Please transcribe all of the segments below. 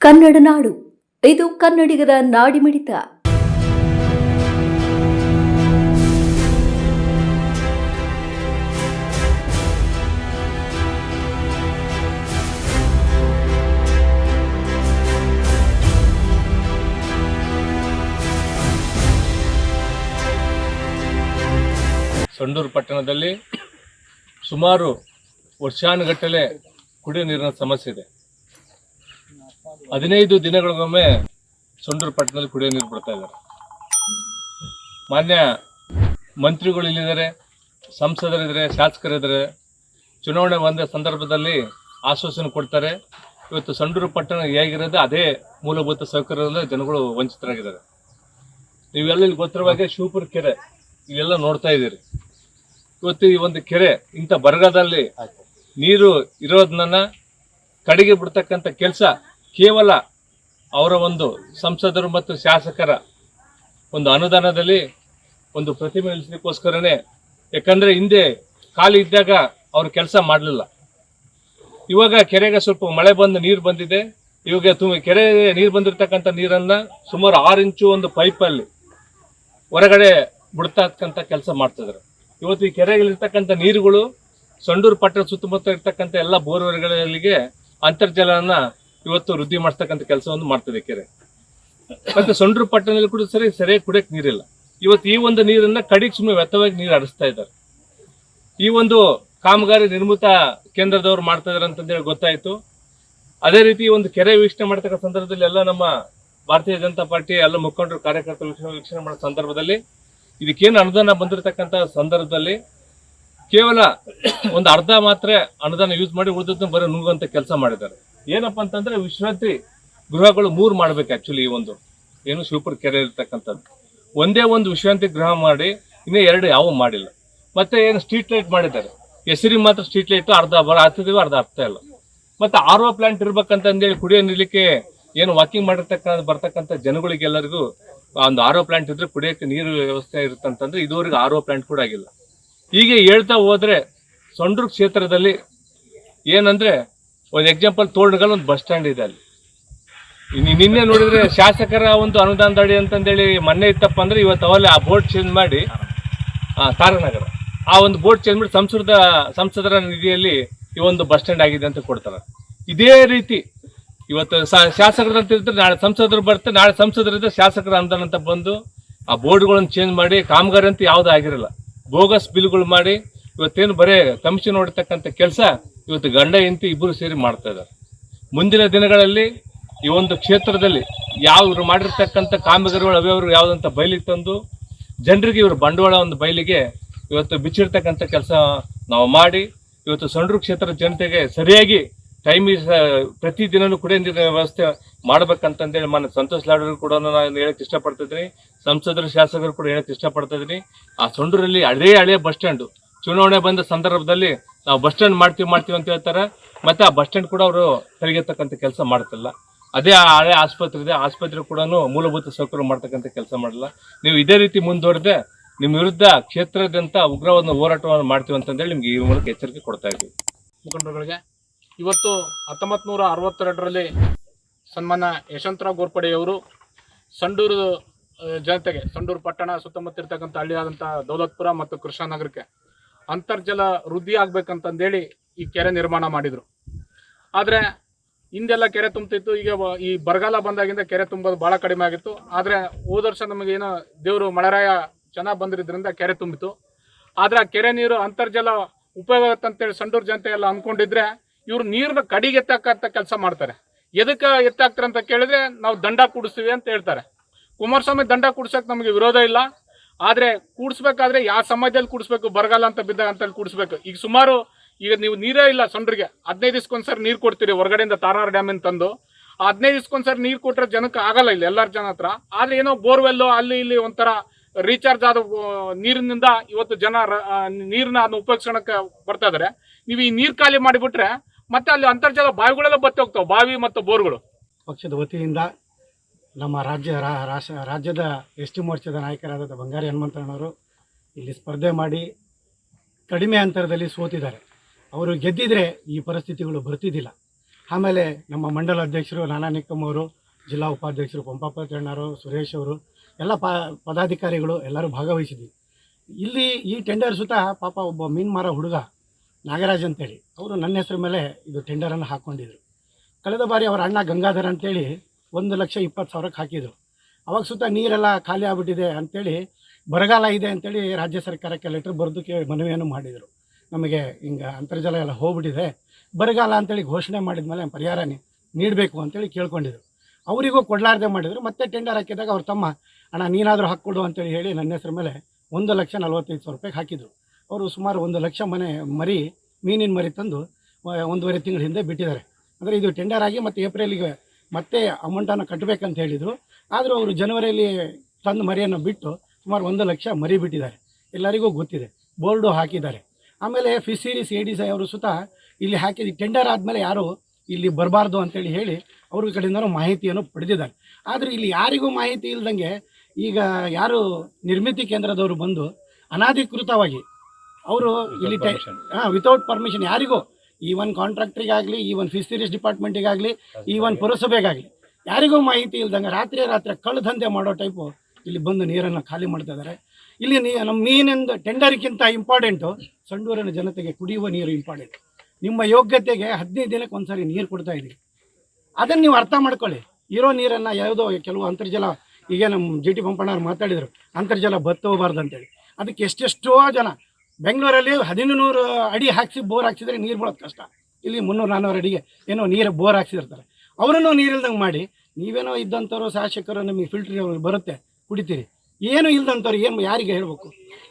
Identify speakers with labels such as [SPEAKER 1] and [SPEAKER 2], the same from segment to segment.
[SPEAKER 1] ಕನ್ನಡ ನಾಡು. ಇದು ಕನ್ನಡಿಗರ ನಾಡಿಮಿಡಿತ
[SPEAKER 2] ಸಂಡೂರು ಪಟ್ಟಣದಲ್ಲಿ ಸುಮಾರು ವರ್ಷಾನುಗಟ್ಟಲೆ ಕುಡಿಯೋ ನೀರಿನ ಸಮಸ್ಯೆ ಇದೆ. ಹದಿನೈದು ದಿನಗಳಿಗೊಮ್ಮೆ ಸಂಡೂರು ಪಟ್ಟಣದಲ್ಲಿ ಕುಡಿಯೋ ನೀರು ಬಿಡ್ತಾ ಇದ್ದಾರೆ. ಮಾನ್ಯ ಮಂತ್ರಿಗಳು ಇಲ್ಲಿದ್ದಾರೆ ಸಂಸದರಿದ್ದಾರೆ ಶಾಸಕರಿದ್ದಾರೆ. ಚುನಾವಣೆ ಬಂದ ಸಂದರ್ಭದಲ್ಲಿ ಆಶ್ವಾಸನೆ ಕೊಡ್ತಾರೆ. ಇವತ್ತು ಸಂಡೂರು ಪಟ್ಟಣ ಹೇಗಿರೋದು ಅದೇ ಮೂಲಭೂತ ಸೌಕರ್ಯದಲ್ಲಿ ಜನಗಳು ವಂಚಿತರಾಗಿದ್ದಾರೆ. ನೀವೆಲ್ಲ ಇಲ್ಲಿ ಗೊತ್ತಿರುವ ಹಾಗೆ ಶಿವಪುರ ಕೆರೆ ಇವೆಲ್ಲ ನೋಡ್ತಾ ಇದ್ದೀರಿ. ಇವತ್ತು ಈ ಒಂದು ಕೆರೆ ಇಂಥ ಬರಗಾಲದಲ್ಲಿ ನೀರು ಇರೋದನ್ನ ಕಡೆಗೆ ಬಿಡ್ತಕ್ಕಂಥ ಕೆಲಸ ಕೇವಲ ಅವರ ಒಂದು ಸಂಸದರು ಮತ್ತು ಶಾಸಕರ ಒಂದು ಅನುದಾನದಲ್ಲಿ ಒಂದು ಪ್ರತಿಮೆ ನಿಲ್ಲಿಸಲಿಕ್ಕೋಸ್ಕರನೇ ಯಾಕಂದರೆ ಹಿಂದೆ ಖಾಲಿ ಇದ್ದಾಗ ಅವರು ಕೆಲಸ ಮಾಡಲಿಲ್ಲ. ಇವಾಗ ಕೆರೆಗೆ ಸ್ವಲ್ಪ ಮಳೆ ಬಂದು ನೀರು ಬಂದಿದೆ. ಇವಾಗ ತುಂಬ ಕೆರೆಗೆ ನೀರು ಬಂದಿರತಕ್ಕಂಥ ನೀರನ್ನು ಸುಮಾರು ಆರು ಇಂಚು ಒಂದು ಪೈಪಲ್ಲಿ ಹೊರಗಡೆ ಬಿಡ್ತಕ್ಕಂಥ ಕೆಲಸ ಮಾಡ್ತಿದ್ರು ಇವತ್ತು ಈ ಕೆರೆಗಳಿರ್ತಕ್ಕಂಥ ನೀರುಗಳು, ಸಂಡೂರು ಪಟ್ಟಣ ಸುತ್ತಮುತ್ತ ಇರ್ತಕ್ಕಂಥ ಎಲ್ಲ ಬೋರ್ವೆಲ್ಗಳಿಗೆ ಅಂತರ್ಜಲನ ಇವತ್ತು ವೃದ್ಧಿ ಮಾಡ್ತಕ್ಕಂಥ ಕೆಲಸವನ್ನು ಮಾಡ್ತದೆ ಕೆರೆ. ಮತ್ತೆ ಸೊಂಡ್ರ ಪಟ್ಟಣದಲ್ಲಿ ಕೂಡ ಸರಿ, ಸರಿಯಾಗಿ ಕುಡಿಯಕ್ಕೆ ನೀರಿಲ್ಲ. ಇವತ್ತು ಈ ಒಂದು ನೀರನ್ನ ಕಡಿಗೆ ಸುಮ್ಮನೆ ವ್ಯರ್ಥವಾಗಿ ನೀರು ಹರಿಸ್ತಾ ಇದ್ದಾರೆ. ಈ ಒಂದು ಕಾಮಗಾರಿ ನಿರ್ಮಿತ ಕೇಂದ್ರದವ್ರು ಮಾಡ್ತಾ ಇದಾರೆ ಅಂತಂದೇಳಿ ಗೊತ್ತಾಯ್ತು. ಅದೇ ರೀತಿ ಒಂದು ಕೆರೆ ವೀಕ್ಷಣೆ ಮಾಡ್ತಕ್ಕಂಥ ಸಂದರ್ಭದಲ್ಲಿ ಎಲ್ಲ ನಮ್ಮ ಭಾರತೀಯ ಜನತಾ ಪಾರ್ಟಿ, ಎಲ್ಲ ಮುಖಂಡರು, ಕಾರ್ಯಕರ್ತರು ವೀಕ್ಷಣೆ ಮಾಡೋ ಸಂದರ್ಭದಲ್ಲಿ ಇದಕ್ಕೇನು ಅನುದಾನ ಬಂದಿರತಕ್ಕಂಥ ಸಂದರ್ಭದಲ್ಲಿ ಕೇವಲ ಒಂದು ಅರ್ಧ ಮಾತ್ರ ಅನುದಾನ ಯೂಸ್ ಮಾಡಿ ಉಳಿದದ್ದನ್ನು ಬರೀ ನುಂಗುವಂಥ ಕೆಲಸ ಮಾಡಿದ್ದಾರೆ. ಏನಪ್ಪಾ ಅಂತಂದ್ರೆ ವಿಶ್ರಾಂತಿ ಗೃಹಗಳು ಮೂರು ಮಾಡ್ಬೇಕು ಆಕ್ಚುಲಿ ಈ ಒಂದು. ಏನು ಶಿವಪುರ ಕೆರೆ ಇರ್ತಕ್ಕಂಥದ್ದು. ಒಂದೇ ಒಂದು ವಿಶ್ರಾಂತಿ ಗೃಹ ಮಾಡಿ ಇನ್ನೂ ಎರಡು ಯಾವ ಮಾಡಿಲ್ಲ. ಮತ್ತೆ ಏನು ಸ್ಟ್ರೀಟ್ ಲೈಟ್ ಮಾಡಿದ್ದಾರೆ. ಹೆಸರಿಗೆ ಮಾತ್ರ ಸ್ಟ್ರೀಟ್ ಲೈಟ್ ಅರ್ಧ ಬರ ಆಗ್ತಿದೀವಿ ಅರ್ಧ ಆಗ್ತಾ ಇಲ್ಲ. ಮತ್ತೆ ಆರ್ ಒ ಪ್ಲಾಂಟ್ ಇರ್ಬೇಕಂತ ಅಂದೇಳಿ ಕುಡಿಯೋ ನೀರ್ಲಿಕ್ಕೆ ಏನು ವಾಕಿಂಗ್ ಮಾಡಿರ್ತಕ್ಕಂಥ ಬರ್ತಕ್ಕಂಥ ಜನಗಳಿಗೆಲ್ಲರಿಗೂ ಒಂದು ಆರ್ ಒ ಪ್ಲಾಂಟ್ ಇದ್ರೆ ಕುಡಿಯೋಕೆ ನೀರು ವ್ಯವಸ್ಥೆ ಇರುತ್ತಂತಂದ್ರೆ ಇದುವರೆಗೆ ಆರ್ ಒ ಪ್ಲಾಂಟ್ ಕೂಡ ಆಗಿಲ್ಲ. ಹೀಗೆ ಹೇಳ್ತಾ ಹೋದ್ರೆ ಸೊಂಡ್ರು ಕ್ಷೇತ್ರದಲ್ಲಿ ಏನಂದ್ರೆ ಒಂದು ಎಕ್ಸಾಂಪಲ್ ತೋರಣಗಲ್ ಒಂದು ಬಸ್ ಸ್ಟ್ಯಾಂಡ್ ಇದೆ ಅಲ್ಲಿ. ನಿನ್ನೆ ನೋಡಿದ್ರೆ ಶಾಸಕರ ಒಂದು ಅನುದಾನದಡಿ ಅಂತಂದೇಳಿ ಮೊನ್ನೆ ಇತ್ತಪ್ಪ ಅಂದ್ರೆ ಇವತ್ತು ಅವಲ್ಲಿ ಆ ಬೋರ್ಡ್ ಚೇಂಜ್ ಮಾಡಿ ತಾರನಗರ. ಆ ಒಂದು ಬೋರ್ಡ್ ಚೇಂಜ್ ಮಾಡಿ ಸಂಸದ, ಸಂಸದರ ನಿಧಿಯಲ್ಲಿ ಈ ಒಂದು ಬಸ್ ಸ್ಟ್ಯಾಂಡ್ ಆಗಿದೆ ಅಂತ ಕೊಡ್ತಾರೆ. ಇದೇ ರೀತಿ ಇವತ್ತು ಶಾಸಕರ ಶಾಸಕರಂತ ಇರ್ತಾರೆ ನಾಳೆ ಸಂಸದರು ಬರ್ತಾರೆ, ನಾಳೆ ಸಂಸದರಿಂದ ಶಾಸಕರ ಅನುದಾನ ಅಂತ ಬಂದು ಆ ಬೋರ್ಡ್ಗಳನ್ನು ಚೇಂಜ್ ಮಾಡಿ, ಕಾಮಗಾರಿ ಅಂತ ಯಾವುದೂ ಆಗಿರಲ್ಲ ಬೋಗಸ್ ಬಿಲ್ಗಳು ಮಾಡಿ ಇವತ್ತೇನು ಬರೇ ಕಮಿಷನ್ ಹೊಡಿತಕ್ಕಂಥ ಕೆಲಸ ಇವತ್ತು ಗಂಡ ಹೆಂಡತಿ ಇಬ್ಬರು ಸೇರಿ ಮಾಡ್ತಾ ಇದ್ದಾರೆ ಮುಂದಿನ ದಿನಗಳಲ್ಲಿ ಈ ಒಂದು ಕ್ಷೇತ್ರದಲ್ಲಿ ಯಾವ ಇವರು ಮಾಡಿರ್ತಕ್ಕಂಥ ಕಾಮಗಾರಿಗಳು ಅವ್ಯವರು ಯಾವುದಂತ ಬಯಲಿಗೆ ತಂದು ಜನರಿಗೆ ಇವರು ಬಂಡವಾಳ ಒಂದು ಬಯಲಿಗೆ ಇವತ್ತು ಬಿಚ್ಚಿರ್ತಕ್ಕಂಥ ಕೆಲಸ ನಾವು ಮಾಡಿ, ಇವತ್ತು ಸಣ್ಣರು ಕ್ಷೇತ್ರದ ಜನತೆಗೆ ಸರಿಯಾಗಿ ಟೈಮ್ ಪ್ರತಿದಿನನೂ ಕುಡಿಯೋ ನೀರಿನ ವ್ಯವಸ್ಥೆ ಮಾಡ್ಬೇಕಂತಂದೇಳಿ ಮನ ಸಂತೋಷ್ ಲಾಡರು ಕೂಡ ನಾನು ಹೇಳಕ್ಕೆ ಇಷ್ಟಪಡ್ತಿದ್ದೀನಿ. ಸಂಸದರು, ಶಾಸಕರು ಕೂಡ ಹೇಳಕ್ಕೆ ಇಷ್ಟಪಡ್ತಿದ್ದೀನಿ. ಆ ಸೊಂಡೂರಲ್ಲಿ ಹಳೇ ಹಳೇ ಬಸ್ ಸ್ಟ್ಯಾಂಡು. ಚುನಾವಣೆ ಬಂದ ಸಂದರ್ಭದಲ್ಲಿ ನಾವು ಬಸ್ ಸ್ಟ್ಯಾಂಡ್ ಮಾಡ್ತೀವಿ ಮಾಡ್ತೀವಿ ಅಂತ ಹೇಳ್ತಾರೆ. ಮತ್ತೆ ಆ ಬಸ್ ಸ್ಟ್ಯಾಂಡ್ ಕೂಡ ಅವರು ತೆರಿಗೆತಕ್ಕಂಥ ಕೆಲಸ ಮಾಡ್ತಿಲ್ಲ. ಅದೇ ಆ ಹಳೆ ಆಸ್ಪತ್ರೆ ಇದೆ. ಆಸ್ಪತ್ರೆ ಕೂಡ ಮೂಲಭೂತ ಸೌಕರ್ಯ ಮಾಡ್ತಕ್ಕಂಥ ಕೆಲಸ ಮಾಡಲ್ಲ. ನೀವು ಇದೇ ರೀತಿ ಮುಂದುವರೆದ್ರೆ ನಿಮ್ಮ ವಿರುದ್ಧ ಕ್ಷೇತ್ರದಂತ ಉಗ್ರವನ್ನು ಹೋರಾಟವನ್ನು ಮಾಡ್ತೀವಿ ಅಂತಂದೇಳಿ ನಿಮ್ಗೆ ಈ ಮೂಲಕ ಎಚ್ಚರಿಕೆ ಕೊಡ್ತಾ ಇದ್ದೀವಿ.
[SPEAKER 3] ಮುಖಂಡರುಗಳಿಗೆ, ಇವತ್ತು ಹತ್ತೊಂಬತ್ತು ನೂರ ಅರವತ್ತೆರಡರಲ್ಲಿ ಸನ್ಮಾನ ಯಶವಂತರಾವ್ ಗೋರ್ಪಡೆಯವರು ಸಂಡೂರು ಜನತೆಗೆ, ಸಂಡೂರು ಪಟ್ಟಣ ಸುತ್ತಮುತ್ತ ಇರ್ತಕ್ಕಂಥ ಹಳ್ಳಿಯಾದಂಥ ದೌಲತ್ಪುರ ಮತ್ತು ಕೃಷ್ಣನಗರಕ್ಕೆ ಅಂತರ್ಜಲ ವೃದ್ಧಿ ಆಗ್ಬೇಕಂತಂದೇಳಿ ಈ ಕೆರೆ ನಿರ್ಮಾಣ ಮಾಡಿದರು. ಆದರೆ ಹಿಂದೆಲ್ಲ ಕೆರೆ ತುಂಬ್ತಿತ್ತು, ಈಗ ಈ ಬರಗಾಲ ಬಂದಾಗಿಂದ ಕೆರೆ ತುಂಬೋದು ಭಾಳ ಕಡಿಮೆ ಆಗಿತ್ತು. ಆದರೆ ಹೋದ ವರ್ಷ ನಮಗೇನೋ ದೇವರು ಮಳೆರಾಯ ಚೆನ್ನಾಗಿ ಬಂದಿರೋದ್ರಿಂದ ಕೆರೆ ತುಂಬಿತು. ಆದರೆ ಕೆರೆ ನೀರು ಅಂತರ್ಜಲ ಉಪಯೋಗ ಆಗುತ್ತಂತೇಳಿ ಸಂಡೂರು ಜನತೆ ಎಲ್ಲ ಅಂದ್ಕೊಂಡಿದ್ರೆ ಇವ್ರು ನೀರನ್ನ ಕಡಿಗೆ ಎತ್ತಾಕಂತ ಕೆಲಸ ಮಾಡ್ತಾರೆ. ಎದಕ್ಕೆ ಎತ್ತಾಕ್ತಾರೆ ಅಂತ ಕೇಳಿದ್ರೆ ನಾವು ದಂಡ ಕೂಡಿಸ್ತೀವಿ ಅಂತ ಹೇಳ್ತಾರೆ. ಕುಮಾರಸ್ವಾಮಿ ದಂಡ ಕುಡ್ಸೋಕೆ ನಮಗೆ ವಿರೋಧ ಇಲ್ಲ. ಆದ್ರೆ ಕೂಡಿಸ್ಬೇಕಾದ್ರೆ ಯಾವ ಸಮಯದಲ್ಲಿ ಕೂಡಿಸ್ಬೇಕು, ಬರಗಾಲ ಅಂತ ಬಿದ್ದಾಗ ಅಂತ ಕೂಡಿಸ್ಬೇಕು. ಈಗ ಸುಮಾರು ಈಗ ನೀವು ನೀರೇ ಇಲ್ಲ ಸೊಂಡ್ರಿಗೆ ಹದಿನೈದು ದಿವ್ಸಕ್ಕೊಂದ್ಸರಿ ನೀರು ಕೊಡ್ತೀರಿ ಹೊರಗಡೆಯಿಂದ ಡ್ಯಾಮ್ ಡ್ಯಾಮಿಂದ ತಂದು. ಆ ಹದಿನೈದು ದಿವ್ಸಕ್ಕೊಂದ್ಸರಿ ನೀರು ಕೊಟ್ಟರೆ ಜನಕ್ಕೆ ಆಗಲ್ಲ ಇಲ್ಲಿ ಎಲ್ಲರ ಜನ ಹತ್ರ. ಆದ್ರೆ ಏನೋ ಬೋರ್ವೆಲ್ಲು, ಅಲ್ಲಿ ಇಲ್ಲಿ ಒಂಥರ ರೀಚಾರ್ಜ್ ಆದ ನೀರಿನಿಂದ ಇವತ್ತು ಜನ ನೀರನ್ನ ಅದನ್ನ ಉಪಯೋಗಿಸ್ಕೊಳಕ್ಕೆ ಬರ್ತಾ ಇದಾರೆ. ನೀವು ಈ ನೀರು ಖಾಲಿ ಮಾಡಿಬಿಟ್ರೆ ಮತ್ತೆ ಅಲ್ಲಿ ಅಂತರ್ಜಲ ಬಾವಿಗಳೆಲ್ಲ ಬತ್ತೆ ಹೋಗ್ತಾವೆ, ಬಾವಿ ಮತ್ತು ಬೋರ್ಗಳು.
[SPEAKER 4] ಪಕ್ಷದ ವತಿಯಿಂದ ನಮ್ಮ ರಾಜ್ಯ ರಾಜ್ಯದ ಎಸ್ ಟಿ ಮೋರ್ಚಾದ ನಾಯಕರಾದ ಬಂಗಾರಿ ಹನುಮಂತಣ್ಣವರು ಇಲ್ಲಿ ಸ್ಪರ್ಧೆ ಮಾಡಿ ಕಡಿಮೆ ಅಂತರದಲ್ಲಿ ಸೋತಿದ್ದಾರೆ. ಅವರು ಗೆದ್ದಿದ್ರೆ ಈ ಪರಿಸ್ಥಿತಿಗಳು ಬರ್ತಿದ್ದಿಲ್ಲ. ಆಮೇಲೆ ನಮ್ಮ ಮಂಡಲ ಅಧ್ಯಕ್ಷರು ನಾನಾ ನಿಕ್ಕಮ್ ಅವರು, ಜಿಲ್ಲಾ ಉಪಾಧ್ಯಕ್ಷರು ಪಂಪಪ್ಪ ಚಣ್ಣರು ಸುರೇಶ್ ಅವರು, ಎಲ್ಲ ಪ ಪದಾಧಿಕಾರಿಗಳು ಎಲ್ಲರೂ ಭಾಗವಹಿಸಿದ್ವಿ. ಇಲ್ಲಿ ಈ ಟೆಂಡರ್ ಸುತ್ತ ಪಾಪ ಒಬ್ಬ ಮೀನು ಮಾರೋ ಹುಡುಗ ನಾಗರಾಜ್ ಅಂತೇಳಿ, ಅವರು ನನ್ನ ಹೆಸರು ಮೇಲೆ ಇದು ಟೆಂಡರನ್ನು ಹಾಕ್ಕೊಂಡಿದ್ರು. ಕಳೆದ ಬಾರಿ ಅವರ ಅಣ್ಣ ಗಂಗಾಧರ್ ಅಂತೇಳಿ ಒಂದು ಲಕ್ಷ ಇಪ್ಪತ್ತು ಸಾವಿರಕ್ಕೆ ಹಾಕಿದರು. ಅವಾಗ ಸುತ್ತ ನೀರೆಲ್ಲ ಖಾಲಿ ಆಗಿಬಿಟ್ಟಿದೆ ಅಂಥೇಳಿ ಬರಗಾಲ ಇದೆ ಅಂತೇಳಿ ರಾಜ್ಯ ಸರ್ಕಾರಕ್ಕೆ ಲೆಟ್ರ್ ಬರೆದು ಕೇಳಿ ಮನವಿಯನ್ನು ಮಾಡಿದರು. ನಮಗೆ ಹಿಂಗೆ ಅಂತರ್ಜಲ ಎಲ್ಲ ಹೋಗ್ಬಿಟ್ಟಿದೆ. ಬರಗಾಲ ಅಂತೇಳಿ ಘೋಷಣೆ ಮಾಡಿದ ಮೇಲೆ ಪರಿಹಾರ ನೀಡಬೇಕು ಅಂತೇಳಿ ಕೇಳ್ಕೊಂಡಿದ್ರು. ಅವರಿಗೂ ಕೊಡಲಾರ್ದೆ ಮಾಡಿದರು. ಮತ್ತೆ ಟೆಂಡರ್ ಹಾಕಿದಾಗ ಅವ್ರ ತಮ್ಮ, ಅಣ್ಣ, ನೀನಾದರೂ ಹಾಕ್ಕೊಡು ಅಂತೇಳಿ ಹೇಳಿ ನನ್ನ ಹೆಸರು ಮೇಲೆ ಒಂದು ಲಕ್ಷ ನಲ್ವತ್ತೈದು ಸಾವಿರ ರೂಪಾಯಿಗೆ ಹಾಕಿದರು. ಅವರು ಸುಮಾರು ಒಂದು ಲಕ್ಷ ಮನೆ ಮರಿ, ಮೀನಿನ ಮರಿ ತಂದು ಒಂದೂವರೆ ತಿಂಗಳ ಹಿಂದೆ ಬಿಟ್ಟಿದ್ದಾರೆ. ಅಂದರೆ ಇದು ಟೆಂಡರ್ ಆಗಿ ಮತ್ತು ಏಪ್ರಿಲಿಗೆ ಮತ್ತೆ ಅಮೌಂಟನ್ನು ಕಟ್ಟಬೇಕಂತ ಹೇಳಿದರು. ಆದರೂ ಅವರು ಜನವರಿಯಲ್ಲಿ ತಂದು ಮರಿಯನ್ನು ಬಿಟ್ಟು ಸುಮಾರು ಒಂದು ಲಕ್ಷ ಮರಿ ಬಿಟ್ಟಿದ್ದಾರೆ. ಎಲ್ಲರಿಗೂ ಗೊತ್ತಿದೆ. ಬೋರ್ಡು ಹಾಕಿದ್ದಾರೆ. ಆಮೇಲೆ ಫಿಶರೀಸ್ ಎ ಡಿ ಸಿ ಅವರು ಸುತ ಇಲ್ಲಿ ಹಾಕಿದ ಟೆಂಡರ್ ಆದಮೇಲೆ ಯಾರು ಇಲ್ಲಿ ಬರಬಾರ್ದು ಅಂತೇಳಿ ಹೇಳಿ ಅವ್ರ ಕಡೆಯಿಂದನೂ ಮಾಹಿತಿಯನ್ನು ಪಡೆದಿದ್ದಾರೆ. ಆದರೆ ಇಲ್ಲಿ ಯಾರಿಗೂ ಮಾಹಿತಿ ಇಲ್ದಂಗೆ ಈಗ ಯಾರು ನಿರ್ಮಿತಿ ಕೇಂದ್ರದವರು ಬಂದು ಅನಾಧಿಕೃತವಾಗಿ ಅವರು ಇಲ್ಲಿ ಹಾಂ ವಿತೌಟ್ ಪರ್ಮಿಷನ್ ಯಾರಿಗೂ ಈವನ್ ಕಾಂಟ್ರಾಕ್ಟ್ರಿಗಾಗಲಿ ಒಂದು ಫಿಶರೀಸ್ ಡಿಪಾರ್ಟ್ಮೆಂಟಿಗಾಗಲಿ ಒಂದು ಪುರಸಭೆಗಾಗಲಿ ಯಾರಿಗೂ ಮಾಹಿತಿ ಇಲ್ದಂಗೆ ರಾತ್ರಿ ರಾತ್ರಿ ಕಳ್ಳ ದಂಧೆ ಮಾಡೋ ಟೈಪು ಇಲ್ಲಿ ಬಂದು ನೀರನ್ನು ಖಾಲಿ ಮಾಡ್ತಾ ಇದ್ದಾರೆ. ಇಲ್ಲಿ ನೀ ನಮ್ಮ ಮೀನಿಂದ ಟೆಂಡರ್ಗಿಂತ ಇಂಪಾರ್ಟೆಂಟು ಸಂಡೂರಿನ ಜನತೆಗೆ ಕುಡಿಯುವ ನೀರು ಇಂಪಾರ್ಟೆಂಟ್ ನಿಮ್ಮ ಯೋಗ್ಯತೆಗೆ ಹದಿನೈದು ದಿನಕ್ಕೆ ಒಂದ್ಸರಿ ನೀರು ಕೊಡ್ತಾ ಇದ್ದೀವಿ ಅದನ್ನು ನೀವು ಅರ್ಥ ಮಾಡ್ಕೊಳ್ಳಿ. ಇರೋ ನೀರನ್ನು ಯಾವುದೋ ಕೆಲವು ಅಂತರ್ಜಲ ಈಗ ನಮ್ಮ ಜಿ ಟಿ ಪಂಪಣ್ಣವ್ರು ಮಾತಾಡಿದರು ಅಂತರ್ಜಲ ಬತ್ತೋಗಬಾರ್ದು ಅಂತೇಳಿ. ಅದಕ್ಕೆ ಎಷ್ಟೆಷ್ಟೋ ಜನ ಬೆಂಗಳೂರಲ್ಲಿ ಹದಿನೂರು ಅಡಿ ಹಾಕಿಸಿ ಬೋರ್ ಹಾಕ್ಸಿದ್ರೆ ನೀರು ಬೀಳೋದು ಕಷ್ಟ. ಇಲ್ಲಿ ಮುನ್ನೂರು ನಾನ್ನೂರು ಅಡಿಗೆ ಏನೋ ನೀರು ಬೋರ್ ಹಾಕ್ಸಿರ್ತಾರೆ. ಅವರನ್ನು ನೀರಿಲ್ದಂಗೆ ಮಾಡಿ, ನೀವೇನೋ ಇದ್ದಂಥವ್ರು ಶಾಸಕರು, ನಿಮಗೆ ಫಿಲ್ಟರ್ ಬರುತ್ತೆ, ಕುಡಿತೀರಿ. ಏನು ಇಲ್ದಂಥವ್ರು ಏನು ಯಾರಿಗೆ ಹೇಳಬೇಕು?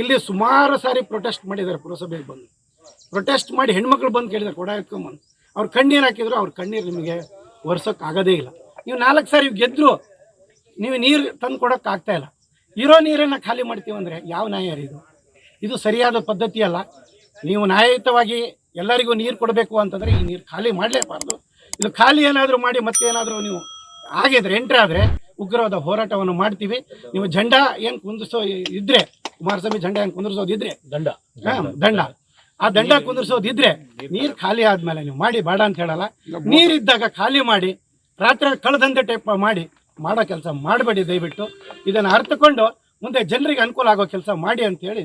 [SPEAKER 4] ಇಲ್ಲಿ ಸುಮಾರು ಸಾರಿ ಪ್ರೊಟೆಸ್ಟ್ ಮಾಡಿದ್ದಾರೆ ಪುರಸಭೆಗೆ ಬಂದು. ಪ್ರೊಟೆಸ್ಟ್ ಮಾಡಿ ಹೆಣ್ಮಕ್ಳು ಬಂದು ಕೇಳಿದ್ದಾರೆ, ಕೊಡ ಎತ್ಕೊಂಬಂದು. ಅವ್ರು ಕಣ್ಣೀರು ಹಾಕಿದ್ರು, ಅವ್ರ ಕಣ್ಣೀರು ನಿಮಗೆ ಒರ್ಸೋಕೆ ಆಗೋದೇ ಇಲ್ಲ. ನೀವು ನಾಲ್ಕು ಸಾರಿ ಗೆದ್ದರು ನೀವು ನೀರು ತಂದು ಕೊಡೋಕ್ಕಾಗ್ತಾ ಇಲ್ಲ. ಇರೋ ನೀರನ್ನು ಖಾಲಿ ಮಾಡ್ತೀವಂದರೆ ಯಾವ ನಾಯಿ ಯಾರಿದು ಇದು ಸರಿಯಾದ ಪದ್ಧತಿ ಅಲ್ಲ. ನೀವು ನ್ಯಾಯಯುತವಾಗಿ ಎಲ್ಲರಿಗೂ ನೀರು ಕೊಡಬೇಕು ಅಂತಂದರೆ ಈ ನೀರು ಖಾಲಿ ಮಾಡಲೇಬಾರ್ದು. ಇದು ಖಾಲಿ ಏನಾದರೂ ಮಾಡಿ ಮತ್ತೆ ಏನಾದರೂ ನೀವು ಆಗಿದ್ರೆ ಎಂಟ್ರಿ ಆದರೆ ಉಗ್ರವಾದ ಹೋರಾಟವನ್ನು ಮಾಡ್ತೀವಿ. ನೀವು ಜಂಡ ಏನು ಕುಂದಿಸೋ ಇದ್ರೆ ಕುಮಾರಸ್ವಾಮಿ ಜಂಡ ಏನು ಕುಂದಿರಿಸೋದಿದ್ರೆ
[SPEAKER 3] ದಂಡ.
[SPEAKER 4] ದಂಡ. ಆ ದಂಡ ಕುಂದಿರಿಸೋದಿದ್ರೆ ನೀರು ಖಾಲಿ ಆದ್ಮೇಲೆ ನೀವು ಮಾಡಿ ಬೇಡ ಅಂತ ಹೇಳಲ್ಲ. ನೀರಿದ್ದಾಗ ಖಾಲಿ ಮಾಡಿ ರಾತ್ರಿ ಕಳೆದಂತೆ ಟೈಪ್ ಮಾಡಿ ಮಾಡೋ ಕೆಲಸ ಮಾಡಬೇಡಿ ದಯವಿಟ್ಟು. ಇದನ್ನು ಅರ್ಥಕೊಂಡು ಮುಂದೆ ಜನರಿಗೆ ಅನುಕೂಲ ಆಗೋ ಕೆಲಸ ಮಾಡಿ ಅಂತೇಳಿ